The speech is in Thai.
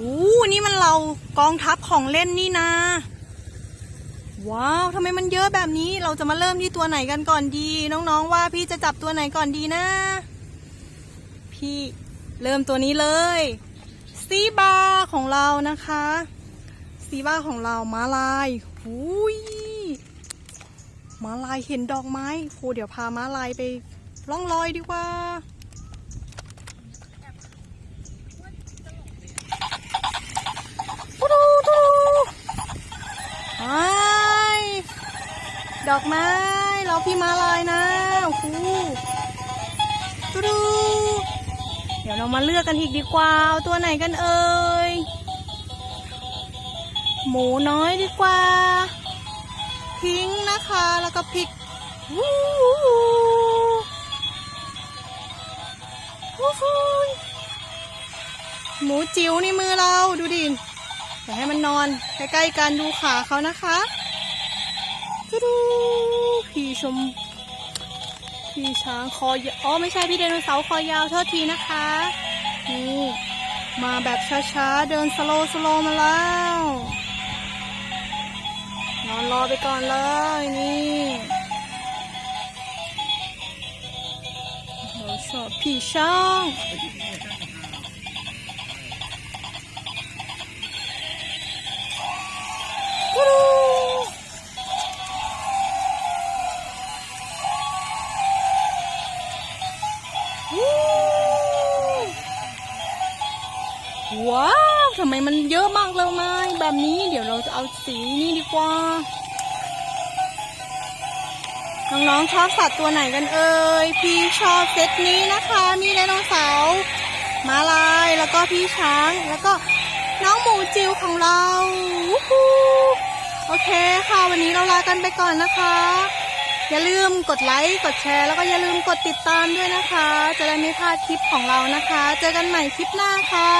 อู้นี่มันเรากองทัพของเล่นนี่นะ ว้าวทำไมมันเยอะแบบนี้ เราจะมาเริ่มที่ตัวไหนกันก่อนดี น้องๆว่าพี่จะจับตัวไหนก่อนดีนะ พี่เริ่มตัวนี้เลยซีบาของเรานะคะซีบาของเรามาลายหุยมาลายเห็นดอกไม้โหเดี๋ยวพามาลายไปล่องลอยดีกว่าตูดูตูดูไอ้ ดอกไม้ เราพี่มาลายนะโอ้โหตูดูเดี๋ยวเรามาเลือกกันอีกดีกว่าเอาตัวไหนกันเอ่ยหมูน้อยดีกว่า พิงนะคะแล้วก็พริกวู้วู้ฟูยหมูจิ๋วในมือเราดูดิอยาให้มันนอนใกล้ๆกันดูขาเขานะคะ พี่ชม พี่ช้างคอยาวอ๋อไม่ใช่พี่ไดโนเสาร์คอยาวโทษทีนะคะนี่มาแบบช้าๆ เดินสโลว์สโลมาแล้ว นอนรอไปก่อนเลยนี่เราชอบพี่ช้าง ว้าวทำไมมันเยอะมากเลยไม้แบบนี้ เดี๋ยวเราจะเอาสีนี้ดีกว่า น้องๆชอบสัตว์ตัวไหนกันเอ่ย พี่ชอบเซตนี้นะคะ มีไดโนเสาร์ม้าลาย แล้วก็พี่ช้าง แล้วก็น้องหมูจิ๋วของเราโอเคค่ะ วันนี้เราลากันไปก่อนนะคะ อย่าลืมกดไลค์ กดแชร์ แล้วก็อย่าลืมกดติดตามด้วยนะคะ จะได้ไม่พลาดคลิปของเรานะคะ เจอกันใหม่คลิปหน้าค่ะ